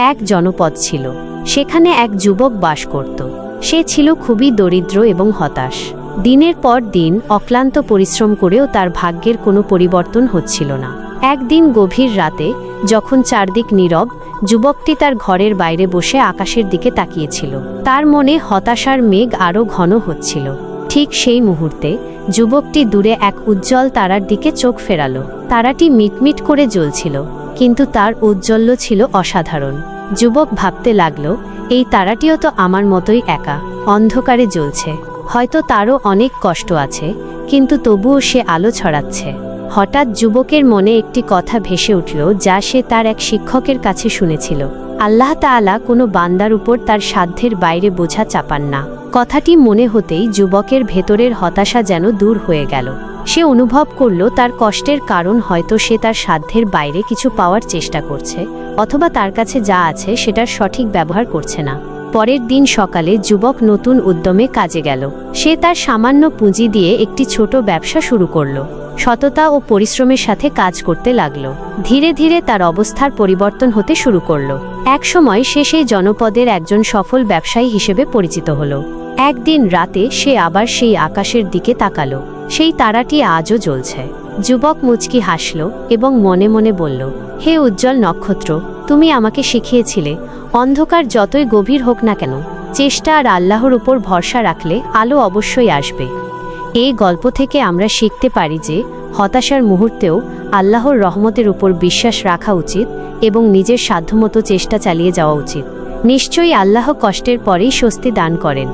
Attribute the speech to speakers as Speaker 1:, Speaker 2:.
Speaker 1: এক জনপদ ছিল। সেখানে এক যুবক বাস করত। সে ছিল খুবই দরিদ্র এবং হতাশ। দিনের পর দিন অক্লান্ত পরিশ্রম করেও তার ভাগ্যের কোনো পরিবর্তন হচ্ছিল না। একদিন গভীর রাতে, যখন চারদিক নীরব, যুবকটি তার ঘরের বাইরে বসে আকাশের দিকে তাকিয়েছিল। তার মনে হতাশার মেঘ আরও ঘন হচ্ছিল। ঠিক সেই মুহূর্তে, যুবকটি দূরে এক উজ্জ্বল তারার দিকে চোখ ফেরালো। তারাটি মিটমিট করে জ্বলছিল। কিন্তু তার ঔজ্জ্বল্য ছিল অসাধারণ। যুবক ভাবতে লাগল, এই তারাটিও তো আমার মতোই একা, অন্ধকারে জ্বলছে। হয়তো তারও অনেক কষ্ট আছে, কিন্তু তবুও সে আলো ছড়াচ্ছে। হঠাৎ যুবকের মনে একটি কথা ভেসে উঠল, যা সে তার এক শিক্ষকের কাছে শুনেছিল। আল্লাহ তাআলা কোনো বান্দার উপর তার সাধ্যের বাইরে বোঝা চাপান না। কথাটি মনে হতেই যুবকের ভেতরের হতাশা যেন দূর হয়ে গেল। সে অনুভব করল তার কষ্টের কারণ হয়তো সে তার সাধ্যের বাইরে কিছু পাওয়ার চেষ্টা করছে, অথবা তার কাছে যা আছে সেটার সঠিক ব্যবহার করছে না। পরের দিন সকালে যুবক নতুন উদ্যমে কাজে গেল। সে তার সামান্য পুঁজি দিয়ে একটি ছোট ব্যবসা শুরু করল। সততা ও পরিশ্রমের সাথে কাজ করতে লাগল। ধীরে ধীরে তার অবস্থার পরিবর্তন হতে শুরু করল। একসময় সে সেই জনপদের একজন সফল ব্যবসায়ী হিসেবে পরিচিত হল। একদিন রাতে সে আবার সেই আকাশের দিকে তাকালো। সেই তারাটি আজও জ্বলছে। যুবক মুচকি হাসল এবং মনে মনে বলল, হে উজ্জ্বল নক্ষত্র, তুমি আমাকে শিখিয়েছিলে, অন্ধকার যতই গভীর হোক না কেন, চেষ্টা আর আল্লাহর উপর ভরসা রাখলে আলো অবশ্যই আসবে। এই গল্প থেকে আমরা শিখতে পারি যে হতাশার মুহূর্তেও আল্লাহর রহমতের উপর বিশ্বাস রাখা উচিত এবং নিজের সাধ্যমতো চেষ্টা চালিয়ে যাওয়া উচিত। নিশ্চয়ই আল্লাহ কষ্টের পরেই স্বস্তি দান করেন।